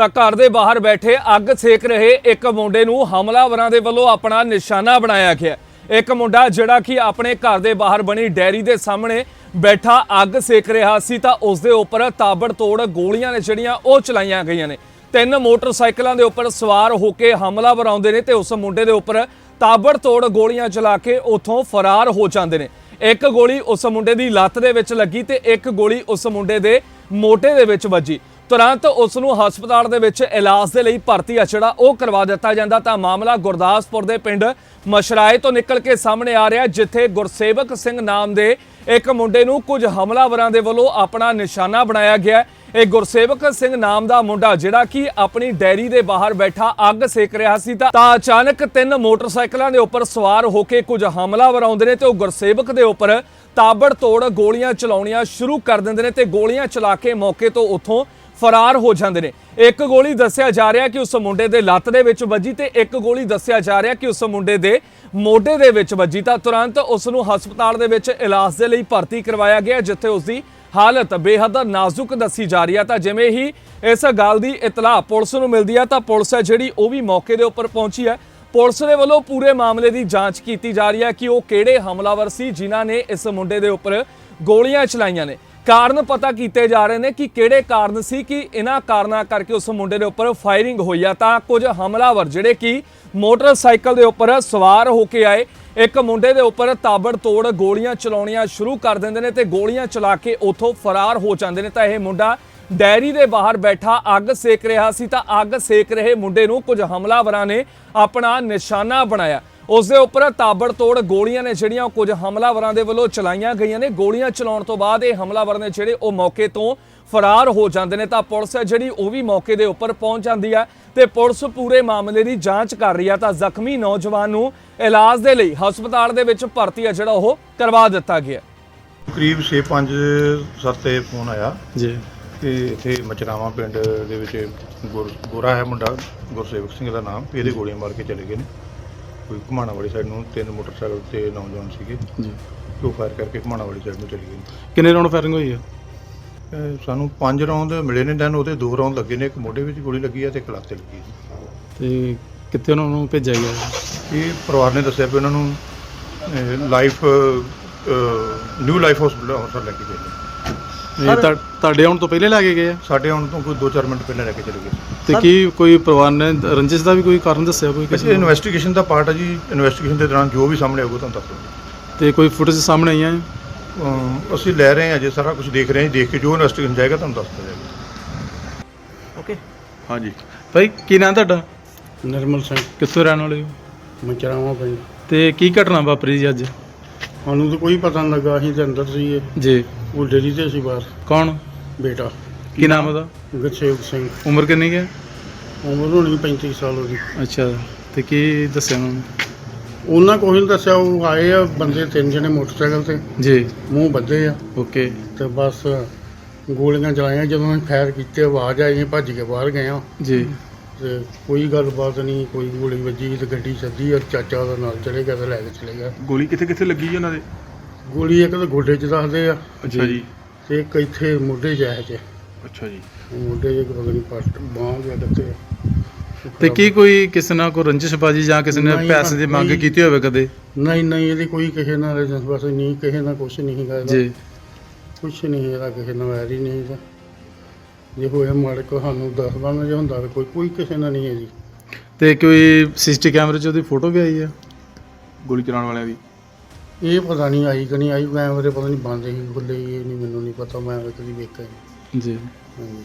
ਤਾਂ ਘਰ ਦੇ ਬਾਹਰ ਬੈਠੇ ਅੱਗ ਸੇਕ ਰਹੇ ਇੱਕ ਮੁੰਡੇ ਨੂੰ ਹਮਲਾਵਰਾਂ ਦੇ ਵੱਲੋਂ ਆਪਣਾ ਨਿਸ਼ਾਨਾ ਬਣਾਇਆ ਗਿਆ। ਇੱਕ ਮੁੰਡਾ ਜਿਹੜਾ ਕਿ ਆਪਣੇ ਘਰ ਦੇ ਬਾਹਰ ਬਣੀ ਡੈਰੀ ਦੇ ਸਾਹਮਣੇ ਬੈਠਾ ਅੱਗ ਸੇਕ ਰਿਹਾ ਸੀ ਤਾਂ ਉਸ ਦੇ ਉੱਪਰ ਤਾਬੜਤੋੜ ਗੋਲੀਆਂ ਨੇ ਜਿਹੜੀਆਂ ਉਹ ਚਲਾਈਆਂ ਗਈਆਂ ਨੇ। ਤਿੰਨ ਮੋਟਰਸਾਈਕਲਾਂ ਦੇ ਉੱਪਰ ਸਵਾਰ ਹੋ ਕੇ ਹਮਲਾਵਰ ਆਉਂਦੇ ਨੇ ਤੇ ਉਸ ਮੁੰਡੇ ਦੇ ਉੱਪਰ ਤਾਬੜਤੋੜ ਗੋਲੀਆਂ ਚਲਾ ਕੇ ਉੱਥੋਂ ਫਰਾਰ ਹੋ ਜਾਂਦੇ ਨੇ। ਇੱਕ ਗੋਲੀ ਉਸ ਮੁੰਡੇ ਦੀ ਲੱਤ ਦੇ ਵਿੱਚ ਲੱਗੀ ਤੇ ਇੱਕ ਗੋਲੀ ਉਸ ਮੁੰਡੇ ਦੇ ਮੋਢੇ ਦੇ ਵਿੱਚ ਵੱਜੀ। ਤੁਰੰਤ ਉਸ ਨੂੰ ਹਸਪਤਾਲ ਦੇ ਵਿੱਚ ਇਲਾਜ ਦੇ ਲਈ ਭਰਤੀ ਆ ਜਿਹੜਾ ਉਹ ਕਰਵਾ ਦਿੱਤਾ ਜਾਂਦਾ। ਤਾਂ ਮਾਮਲਾ ਗੁਰਦਾਸਪੁਰ ਦੇ ਪਿੰਡ ਮਸ਼ਰਾਏ ਤੋਂ ਨਿਕਲ ਕੇ ਸਾਹਮਣੇ ਆ ਰਿਹਾ, ਜਿੱਥੇ ਗੁਰਸੇਵਕ ਸਿੰਘ ਨਾਮ ਦੇ ਇੱਕ ਮੁੰਡੇ ਨੂੰ ਕੁਝ ਹਮਲਾਵਰਾਂ ਦੇ ਵੱਲੋਂ ਆਪਣਾ ਨਿਸ਼ਾਨਾ ਬਣਾਇਆ ਗਿਆ। ਇਹ ਗੁਰਸੇਵਕ ਸਿੰਘ ਨਾਮ ਦਾ ਮੁੰਡਾ, ਜਿਹੜਾ ਕਿ ਆਪਣੀ ਡੈਰੀ ਦੇ ਬਾਹਰ ਬੈਠਾ ਅੱਗ ਸੇਕ ਰਿਹਾ ਸੀ। ਤਾਂ ਅਚਾਨਕ ਤਿੰਨ ਮੋਟਰਸਾਈਕਲਾਂ ਦੇ ਉੱਪਰ ਸਵਾਰ ਹੋ ਕੇ ਕੁਝ ਹਮਲਾਵਰ ਆਉਂਦੇ ਨੇ ਤੇ ਉਹ ਗੁਰਸੇਵਕ ਦੇ ਉੱਪਰ ਤਾਬੜ ਤੋੜ ਗੋਲੀਆਂ ਚਲਾਉਣੀਆਂ ਸ਼ੁਰੂ ਕਰ ਦਿੰਦੇ ਨੇ ਤੇ ਗੋਲੀਆਂ ਚਲਾ ਕੇ ਮੌਕੇ ਤੋਂ ਉੱਥੋਂ ਫਰਾਰ ਹੋ ਜਾਂਦੇ ਨੇ। ਇੱਕ ਗੋਲੀ ਦੱਸਿਆ ਜਾ ਰਿਹਾ ਕਿ ਉਸ ਮੁੰਡੇ ਦੇ ਲੱਤ ਦੇ ਵਿੱਚ ਵੱਜੀ ਤੇ ਇੱਕ ਗੋਲੀ ਦੱਸਿਆ ਜਾ ਰਿਹਾ ਕਿ ਉਸ ਮੁੰਡੇ ਦੇ ਮੋਢੇ ਦੇ ਵਿੱਚ ਵੱਜੀ। ਤਾਂ ਤੁਰੰਤ ਉਸ ਨੂੰ ਹਸਪਤਾਲ ਦੇ ਵਿੱਚ ਇਲਾਜ ਦੇ ਲਈ ਭਰਤੀ ਕਰਵਾਇਆ ਗਿਆ, ਜਿੱਥੇ ਉਸ ਦੀ ਹਾਲਤ ਬੇਹੱਦ ਨਾਜ਼ੁਕ ਦੱਸੀ ਜਾ ਰਹੀ ਹੈ ਤਾਂ ਜਿਵੇਂ ਹੀ ਇਸ ਗੱਲ ਦੀ ਇਤਲਾਹ ਪੁਲਿਸ ਨੂੰ ਮਿਲਦੀ ਹੈ ਤਾਂ ਪੁਲਿਸ ਹੈ ਜਿਹੜੀ ਉਹ ਵੀ ਮੌਕੇ ਦੇ ਉੱਪਰ ਪਹੁੰਚੀ ਹੈ। ਪੁਲਿਸ ਦੇ ਵੱਲੋਂ ਪੂਰੇ ਮਾਮਲੇ ਦੀ ਜਾਂਚ ਕੀਤੀ ਜਾ ਰਹੀ ਹੈ ਕਿ ਉਹ ਕਿਹੜੇ ਹਮਲਾਵਰ ਸੀ, ਜਿਨ੍ਹਾਂ ਨੇ ਇਸ ਮੁੰਡੇ ਦੇ ਉੱਪਰ ਗੋਲੀਆਂ ਚਲਾਈਆਂ ਨੇ। ਕਾਰਨ ਪਤਾ ਕੀਤੇ ਜਾ ਰਹੇ ਨੇ ਕਿ ਕਿਹੜੇ ਕਾਰਨ ਸੀ ਕਿ ਇਹਨਾਂ ਕਾਰਨਾਂ ਕਰਕੇ ਉਸ ਮੁੰਡੇ ਦੇ ਉੱਪਰ ਫਾਇਰਿੰਗ ਹੋਈ ਆ। ਤਾਂ ਕੁਝ ਹਮਲਾਵਰ ਜਿਹੜੇ ਕਿ ਮੋਟਰਸਾਈਕਲ ਦੇ ਉੱਪਰ ਸਵਾਰ ਹੋ ਕੇ ਆਏ। ਇੱਕ ਮੁੰਡੇ ਦੇ ਉੱਪਰ ਤਾਬੜ ਤੋੜ ਗੋਲੀਆਂ ਚਲਾਉਣੀਆਂ ਸ਼ੁਰੂ ਕਰ ਦਿੰਦੇ ਨੇ ਤੇ ਗੋਲੀਆਂ ਚਲਾ ਕੇ ਉੱਥੋਂ ਫਰਾਰ ਹੋ ਜਾਂਦੇ ਨੇ। ਤਾਂ ਇਹ ਮੁੰਡਾ ਡੈਰੀ ਦੇ ਬਾਹਰ ਬੈਠਾ, ਅੱਗ ਸੇਕ ਰਿਹਾ ਸੀ ਤਾਂ ਅੱਗ ਸੇਕ ਰਹੇ ਮੁੰਡੇ ਨੂੰ ਕੁਝ ਹਮਲਾਵਰਾਂ ਨੇ ਆਪਣਾ ਨਿਸ਼ਾਨਾ ਬਣਾਇਆ। ਉਸ ਦੇ ਉੱਪਰ ਤਾਬੜਤੋੜ ਗੋਲੀਆਂ ਨੇ ਜਿਹੜੀਆਂ ਉਹ ਕੁਝ ਹਮਲਾਵਰਾਂ ਦੇ ਵੱਲੋਂ ਚਲਾਈਆਂ ਗਈਆਂ ਨੇ। ਗੋਲੀਆਂ ਚਲਾਉਣ ਤੋਂ ਬਾਅਦ ਇਹ ਹਮਲਾਵਰ ਨੇ ਜਿਹੜੇ ਉਹ ਮੌਕੇ ਤੋਂ ਫਰਾਰ ਹੋ ਜਾਂਦੇ ਨੇ। ਤਾਂ ਪੁਲਿਸ ਹੈ ਜਿਹੜੀ ਉਹ ਵੀ ਮੌਕੇ ਦੇ ਉੱਪਰ ਪਹੁੰਚ ਜਾਂਦੀ ਹੈ ਤੇ ਪੁਲਿਸ ਪੂਰੇ ਮਾਮਲੇ ਦੀ ਜਾਂਚ ਕਰ ਰਹੀ ਹੈ। ਤਾਂ ਜ਼ਖਮੀ ਨੌਜਵਾਨ ਨੂੰ ਇਲਾਜ ਦੇ ਲਈ ਹਸਪਤਾਲ ਦੇ ਵਿੱਚ ਭਰਤੀ ਹੈ ਜਿਹੜਾ ਉਹ ਕਰਵਾ ਦਿੱਤਾ ਗਿਆ ਕਰੀਬ 6-5 ਸੱਤ ਤੇ ਫੋਨ ਆਇਆ। ਜੀ। ਕਿ ਇੱਥੇ ਮਚਰਾਵਾਂ ਪਿੰਡ ਦੇ ਵਿੱਚ ਗੋਰਾ ਹੈ ਮੁੰਡਾ ਗੁਰਸੇਵਕ ਸਿੰਘ ਦਾ ਨਾਮ। ਇਹਦੇ ਗੋਲੀਆਂ ਮਾਰ ਕੇ ਚਲੇ ਗਏ ਨੇ। ਕੋਈ ਘੁਮਾਣਾ ਵਾਲੀ ਸਾਈਡ ਨੂੰ ਤਿੰਨ ਮੋਟਰਸਾਈਕਲ ਤੇ ਨੌਜਵਾਨ ਸੀਗੇ। ਜੀ। ਤੇ ਉਹ ਫਾਇਰ ਕਰਕੇ ਘੁਮਾਣਾ ਵਾਲੀ ਸਾਈਡ ਨੂੰ ਚਲੇ ਗਏ। ਕਿੰਨੇ ਰਾਉਂਡ ਫਾਇਰਿੰਗ ਹੋਈ ਆ? ਇਹ ਸਾਨੂੰ ਪੰਜ ਰੌਂਦ ਮਿਲੇ ਨੇ ਦੈਨ ਉਹਦੇ ਦੋ ਰੌਂਦ ਲੱਗੇ ਨੇ ਇੱਕ ਮੋਢੇ ਵਿੱਚ ਗੋਲੀ ਲੱਗੀ ਹੈ ਤੇ ਇੱਕ ਲੱਤ ਤੇ ਲੱਗੀ ਹੈ ਤੇ ਕਿੱਥੇ ਉਹਨਾਂ ਨੂੰ ਭੇਜਿਆ ਗਿਆ? ਇਹ ਪਰਿਵਾਰ ਨੇ ਦੱਸਿਆ ਵੀ ਉਹਨਾਂ ਨੂੰ ਲਾਈਫ ਨਿਊ ਲਾਈਫ ਹਸਪੀਟਲ ਲੈ ਕੇ ਗਏ ਨੇ। ਇਹ ਤੁਹਾ- ਤੁਹਾਡੇ ਆਉਣ ਤੋਂ ਪਹਿਲੇ ਲੈ ਕੇ ਗਏ ਆ? ਸਾਡੇ ਆਉਣ ਤੋਂ ਕੋਈ 2-4 ਮਿੰਟ ਪਹਿਲਾਂ ਲੈ ਕੇ ਚਲੇ ਗਏ। ਤੇ ਕੀ ਕੋਈ ਪਰਿਵਾਰ ਨੇ ਰੰਜਿਸ਼ ਦਾ ਵੀ ਕੋਈ ਕਾਰਨ ਦੱਸਿਆ ਕੋਈ ਕਿਸੇ ਨੂੰ? ਇਨਵੈਸਟੀਗੇਸ਼ਨ ਦਾ ਪਾਰਟ ਹੈ ਜੀ। ਇਨਵੈਸਟੀਗੇਸ਼ਨ ਦੇ ਦੌਰਾਨ ਜੋ ਵੀ ਸਾਹਮਣੇ ਆਊਗਾ ਤੁਹਾਨੂੰ ਦੱਸ ਦਵਾਂਗੇ ਤੇ ਕੋਈ ਫੁਟੇਜ ਸਾਹਮਣੇ ਆਈਆਂ ਹੈ? ਅਮ ਅਸੀਂ ਲੈ ਰਹੇ ਹਾਂ ਅਜੇ ਸਾਰਾ ਕੁਝ ਦੇਖ ਰਹੇ ਹਾਂ ਦੇਖ ਕੇ ਜੋ ਇਨਵੈਸਟੀਗੇਸ਼ਨ ਜਾਏਗਾ ਤੁਹਾਨੂੰ ਦੱਸ ਦਿੱਤਾ ਜਾਏਗਾ। ਓਕੇ ਹਾਂਜੀ। ਭਾਈ ਕੀ ਨਾਂ ਤੁਹਾਡਾ? ਨਿਰਮਲ ਸਿੰਘ। ਕਿੱਥੋਂ ਰਹਿਣ ਵਾਲੇ ਹੋ? ਮਚਰਾਵਾਂ ਪਿੰਡ। ਤੇ ਕੀ ਘਟਨਾ ਵਾਪਰੀ ਜੀ ਅੱਜ? ਸਾਨੂੰ ਤਾਂ ਕੋਈ ਪਤਾ ਨਹੀਂ ਲੱਗਾ ਅਸੀਂ ਤੇ ਅੰਦਰ ਸੀਗੇ। ਜੀ। ਉਹ ਡੇਰੀ ਤੇ ਸੀ ਬਾਹਰ। ਕੌਣ? ਬੇਟਾ। ਕੀ ਨਾਮ ਉਹਦਾ? ਗੁਰਸੇਵਕ ਸਿੰਘ। ਉਮਰ ਕਿੰਨੀ ਹੈ? ਉਮਰ ਹੋਣੀ 35 ਸਾਲ ਉਹਦੀ। ਅੱਛਾ ਤੇ ਕੀ ਦੱਸਿਆ ਉਹਨਾਂ ਨੇ? ਉਹਨਾਂ ਕੋਈ ਨਹੀਂ ਦੱਸਿਆ ਉਹ ਆਏ ਆ ਬੰਦੇ ਤਿੰਨ ਜਣੇ ਮੋਟਰਸਾਈਕਲ ਤੇ। ਜੀ। ਮੂੰਹ ਬੱਧੇ ਆ। ਓਕੇ। ਤੇ ਬਸ ਗੋਲੀਆਂ ਚਲਾਈਆਂ ਜਦੋਂ ਅਸੀਂ ਫਾਇਰ ਕੀਤੇ ਆਵਾਜ਼ ਆਈ ਅਸੀਂ ਭੱਜ ਕੇ ਬਾਹਰ ਗਏ ਆ। ਜੀ। ਤੇ ਕੋਈ ਗੱਲਬਾਤ ਨਹੀਂ ਕੋਈ ਗੋਲੀ ਵੱਜੀ ਤੇ ਗੱਡੀ ਸੱਦੀ ਔਰ ਚਾਚਾ ਉਹਦਾ ਨਾਲ ਚਲੇ ਗਿਆ ਤੇ ਲੈ ਕੇ ਚਲੇ ਗਿਆ। ਗੋਲੀ ਕਿੱਥੇ ਕਿੱਥੇ ਲੱਗੀ ਜੀ ਉਹਨਾਂ ਦੇ? ਗੋਲੀ ਇੱਕ ਤਾਂ ਗੋਡੇ 'ਚ ਦੱਸਦੇ ਆ ਅੱਛਾ ਜੀ। ਤੇ ਇੱਕ ਇੱਥੇ ਮੋਢੇ 'ਚ ਹੈ 'ਚ ਅੱਛਾ ਜੀ। ਮੋਢੇ 'ਚ ਇੱਕ ਪਤਾ ਨਹੀਂ ਪੱਟ ਬਾਂਹ ਗਿਆ ਕਿੱਥੇ ਤੇ ਕੀ ਕੋਈ ਕਿਸੇ ਨਾਲ ਕੋਈ ਰੰਜਿਸ਼ਬਾਜੀ ਜਾਂ ਕਿਸੇ ਨੇ ਨਹੀਂ, ਪੈਸੇ ਦੀ ਮੰਗ ਨਹੀਂ। ਕੀਤੀ ਹੋਵੇ ਕਦੇ? ਨਹੀਂ ਨਹੀਂ ਇਹਦੀ ਕੋਈ ਕਿਸੇ ਨਾਲ ਰਜਿਸ ਬਸ ਨਹੀਂ ਕਿਸੇ ਨਾਲ ਕੁਛ ਨਹੀਂ ਹੈਗਾ ਇਹਦਾ। ਜੀ। ਕੁਛ ਨਹੀਂ ਇਹਦਾ ਕਿਸੇ ਨਾਲ ਵੈਰ ਹੀ ਨਹੀਂ ਇਹਦਾ ਜੇ ਹੋਇਆ ਮਾੜੇ ਕੋ ਸਾਨੂੰ ਦੱਸ ਦਾਂਗੇ ਜੇ ਹੁੰਦਾ ਤਾਂ ਕੋਈ ਕੋਈ ਕਿਸੇ ਨਾਲ ਨਹੀਂ ਹੈ ਜੀ। ਤੇ ਕੋਈ ਸੀਸੀਟੀ ਕੈਮਰੇ 'ਚ ਉਹਦੀ ਫੋਟੋ ਵੀ ਆਈ ਆ? ਗੋਲੀ ਚਲਾਉਣ ਵਾਲਿਆਂ ਦੀ? ਇਹ ਪਤਾ ਨਹੀਂ ਆਈ ਕਿ ਨਹੀਂ ਆਈ ਕੈਮਰੇ ਪਤਾ ਨਹੀਂ ਬੰਦ ਹੀ ਖੁੱਲੇ ਹੀ ਇਹ ਨਹੀਂ ਮੈਨੂੰ ਨਹੀਂ ਪਤਾ ਮੈਂ ਤਾਂ ਕਦੀ ਵੇਖਿਆ ਜੀ। ਹਾਂਜੀ।